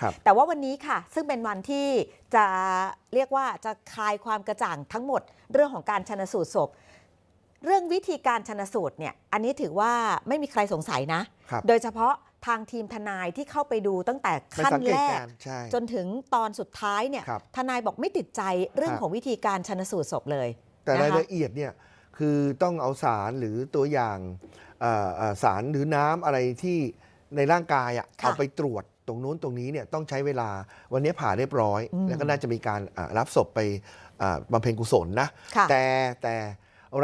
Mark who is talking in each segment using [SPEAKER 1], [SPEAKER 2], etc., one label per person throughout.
[SPEAKER 1] ครับ
[SPEAKER 2] แต่ว่าวันนี้ค่ะ ซึ่งเป็นวันที่จะเรียกว่าจะคลายความกระจ่างทั้งหมด เรื่องของการชนสูตรศพ เรื่องวิธีการชนสูตรเนี่ยอันนี้ถือว่าไม่มีใครสงสัยนะ
[SPEAKER 1] ครับ
[SPEAKER 2] โดยเฉพาะทางทีมทนายที่เข้าไปดูตั้งแต่
[SPEAKER 1] มัน
[SPEAKER 2] ขั้น
[SPEAKER 1] สังเกต
[SPEAKER 2] แรก
[SPEAKER 1] การณ์ใช่
[SPEAKER 2] จนถึงตอนสุดท้ายเนี่ย
[SPEAKER 1] ครับ
[SPEAKER 2] ทนายบอกไม่ติดใจเรื่อง
[SPEAKER 1] ครับ
[SPEAKER 2] ของวิธีการชนสูตรศพเลย
[SPEAKER 1] แต่
[SPEAKER 2] นะคะ
[SPEAKER 1] รายละเอียดเนี่ยคือต้องเอาสารหรือตัวอย่างเอ่อเอ่อสารหรือน้ำอะไรที่ในร่างกายอะ
[SPEAKER 2] ค่ะ
[SPEAKER 1] เอาไปตรวจต รงนู้นตรงนี้เนี่ยต้องใช้เวลาวันนี้ผ่าเรียบร้อย
[SPEAKER 2] อืม
[SPEAKER 1] แล้วก็น่าจะมีการอ่ารับศพไปอ่าบำเพ็ญกุศลนะ
[SPEAKER 2] ค่ะ
[SPEAKER 1] แต่แต่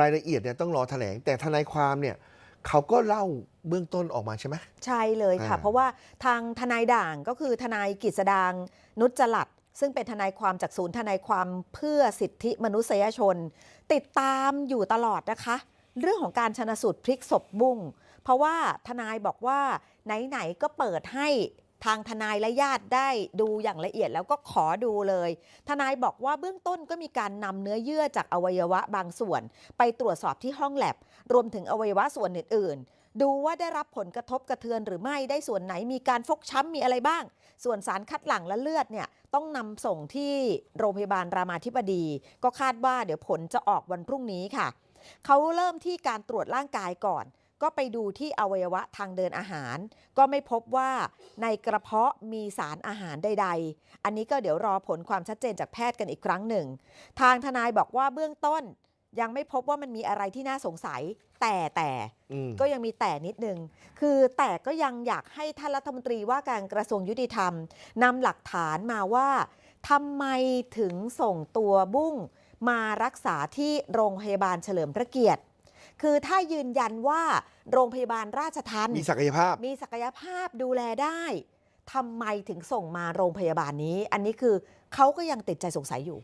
[SPEAKER 1] รายละเอียดเนี่ยต้องรอแถลง แต่ทนายความเนี่ยเขาก็เล่าเบื้องต้นออกมาใช่ไหม
[SPEAKER 2] ใช่เลยค่ะ
[SPEAKER 1] อ่า
[SPEAKER 2] เพราะว่าทางทนายด่างก็คือทนายกิษดางนุจจลัดซึ่งเป็นทนายความจากศูนย์ทนายความเพื่อสิทธิมนุษยชน ติดตามอยู่ตลอดนะคะ เรื่องของการชนะสูตรพลิกศพบุ้งเพราะว่าทนายบอกว่าไหนๆก็เปิดให้ ทางทนายและญาติได้ดูอย่างละเอียดแล้วก็ขอดูเลย ทนายบอกว่าเบื้องต้นก็มีการนำเนื้อเยื่อจากอวัยวะบางส่วน ไปตรวจสอบที่ห้องแลบ รวมถึงอวัยวะส่วนอื่น ๆ ดูว่าได้รับผลกระทบกระเทือนหรือไม่ได้ส่วนไหนมีการฟกช้ำมีอะไรบ้าง ส่วนสารคัดหลั่งและเลือดเนี่ยต้องนำส่งที่โรงพยาบาลรามาธิบดี ก็คาดว่าเดี๋ยวผลจะออกวันพรุ่งนี้ค่ะเขาเริ่มที่การตรวจร่างกายก่อน ก็ไปดูที่อวัยวะทางเดินอาหาร ก็ไม่พบว่าในกระเพาะมีสารอาหารใด ๆ อันนี้ก็เดี๋ยวรอผลความชัดเจนจากแพทย์กันอีกครั้งหนึ่ง ทางทนายบอกว่าเบื้องต้น ยังไม่พบว่ามันมีอะไรที่น่าสงสัย แต่แต่
[SPEAKER 1] อืม
[SPEAKER 2] ก็ยังมีแต่นิดนึง คือแต่ก็ยังอยากให้ท่านรัฐมนตรีว่าการกระทรวงยุติธรรมนำหลักฐานมาว่าทำไมถึงส่งตัวบุ้งมารักษาที่โรงพยาบาลเฉลิมพระเกียรติ คือถ้ายืนยันว่าโรงพยาบาลราชทัน
[SPEAKER 1] มีศักยภาพ
[SPEAKER 2] มีศักยภาพดูแลได้ทำไมถึงส่งมาโรงพยาบาลนี้ อันนี้คือเขาก็ยังติดใจสงสัยอยู่